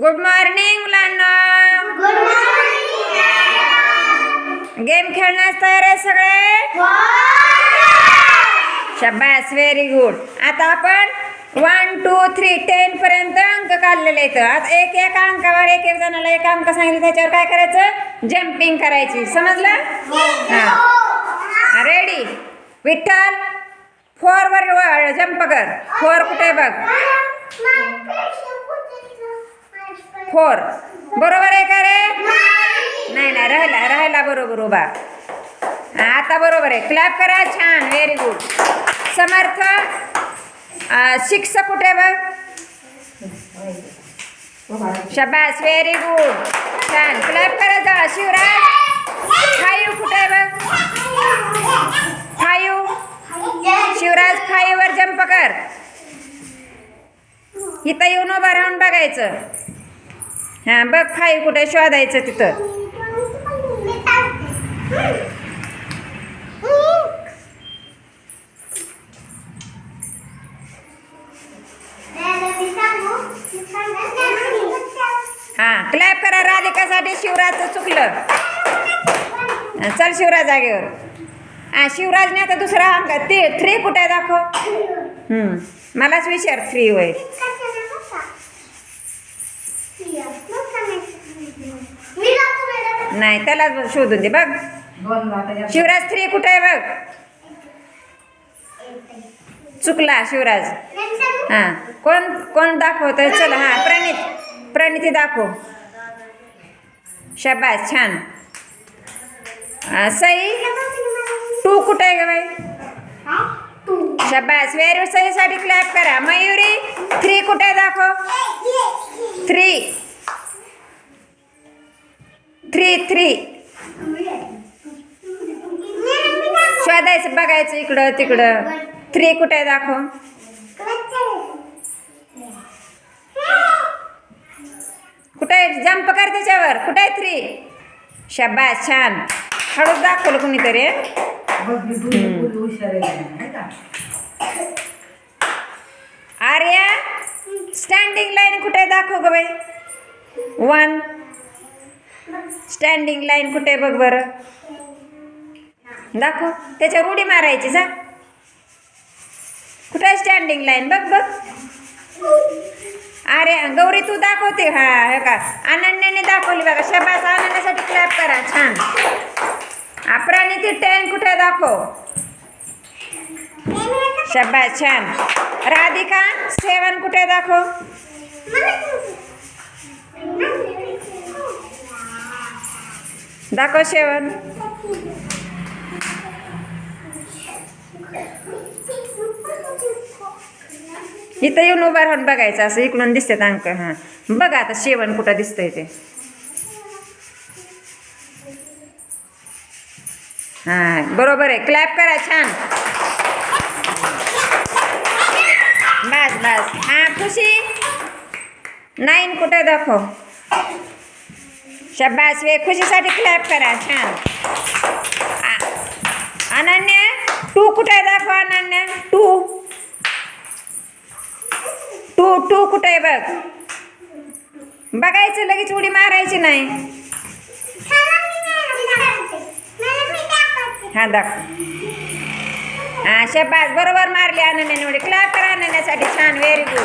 Good morning मुलांना good morning game खेळण्यास तयार आहे सगळे शब्बास व्हेरी गुड आता आपण वन टू थ्री टेन पर्यंत अंक काढलेले आहेत आता एक एक अंकावर एक एक जणाला एक अंक सांगितलं त्याच्यावर काय करायचं जम्पिंग करायची समजलं हा रेडी विठ्ठल फोर वर जम्प कर फोर कुठे बघ फोर. बरोबर आहे का रे? नाही. नाही राहिला राहिला बरोबर उभा. आता बरोबर आहे. क्लॅप करा छान व्हेरी गुड समर्थ सिक्स कुठे बघ? शबास व्हेरी गुड छान. क्लॅप करा जा शिवराज. फाईव्ह कुठे बघ? फाईव्ह शिवराज फाईव्ह वर जम्प कर. इथं येऊन उभा राहून बघायचं. हां बघ फाईव्ह कुठे शोधायचं तिथं? हां क्लॅप करा राधिकासाठी शिवराजचं चुकलं. चल शिवराज जागेवर. हां शिवराजने आता दुसरा अंक ते थ्री कुठे आहे दाखव. मलाच विचार थ्री होईल नाही त्यालाच शोधून दे बघ. शिवराज थ्री कुठे आहे बघ. चुकला शिवराज. हा कोण कोण दाखवतोय चल हा प्रणित. प्रणिती दाखव. शबास छान. हा, सई टू कुठे आहे ग बाई? शबास वेरू सईसाठी क्लॅप करा. मयुरी थ्री कुठे दाखव? थ्री थ्री शोधायचं बघायचं इकडं तिकडं. थ्री कुठे आहे दाखव. कुठे आहे? जम्प कर त्याच्यावर. कुठे आहे थ्री शबास छान. हळूच दाखवलं कुणीतरी आर्या स्टँडिंग लाईन कुठे दाखव ग बाई. वन स्टँडिंग लाईन कुठे बघ बरं. दाखव. त्याच्यावर उडी मारायची जा. कुठे आहे स्टँडिंग लाईन बघ बघ. अरे गौरी तू दाखवते. हा हे का? अनन्याने दाखवली बघा. शबास अनन्यासाठी क्लॅप करा. छान. अप्राणी ती टेन कुठे दाखव. शबास छान. राधिका सेवन कुठे दाखव. दाखव शेवन इथं येऊन उभा राहून बघायचं असं इकडून दिसतात अंक हां. बघा आता शेवण कुठं दिसतंय ते. हां बरोबर आहे. क्लॅप करा छान. बस बस. हां खुशी. नाईन कुठे दाखव. शब्बास वे खुशीसाठी क्लॅप करा छान. आ- अनन्या टू कुठे दाखव अनन्या. टू टू टू कुठे आहे बघ. बघायचं लगेच उडी मारायची नाही. हा दाखव. हा शब्बास बरोबर मारली अनन्याने उडी. क्लॅप करा अनन्यासाठी. छान व्हेरी गुड